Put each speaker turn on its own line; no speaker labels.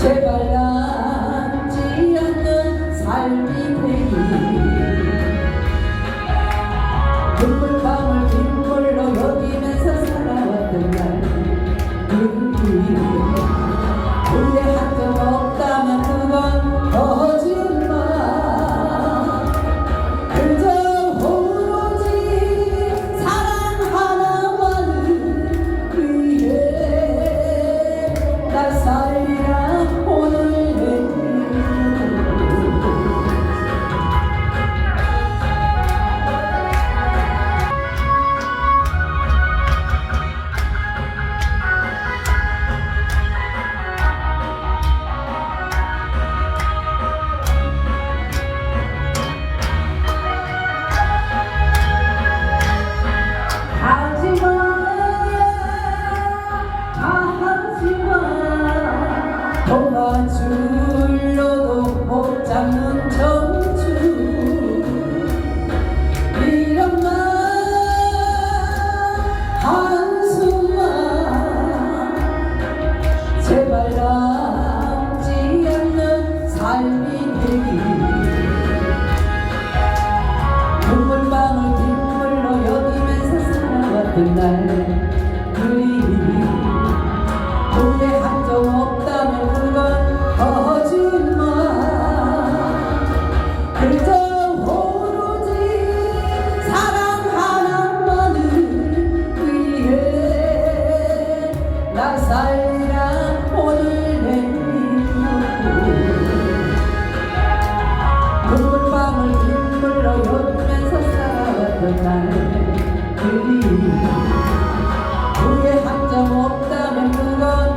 제발 남지 않는 삶이 되 잡는 청춘 이런 말 한숨만 제발 남지 않는 삶이 되기. 눈물방울 빗물로 여기면서 살아왔던 날 그리 후회 한 적 없다 그리 후회한 적 없다면 그건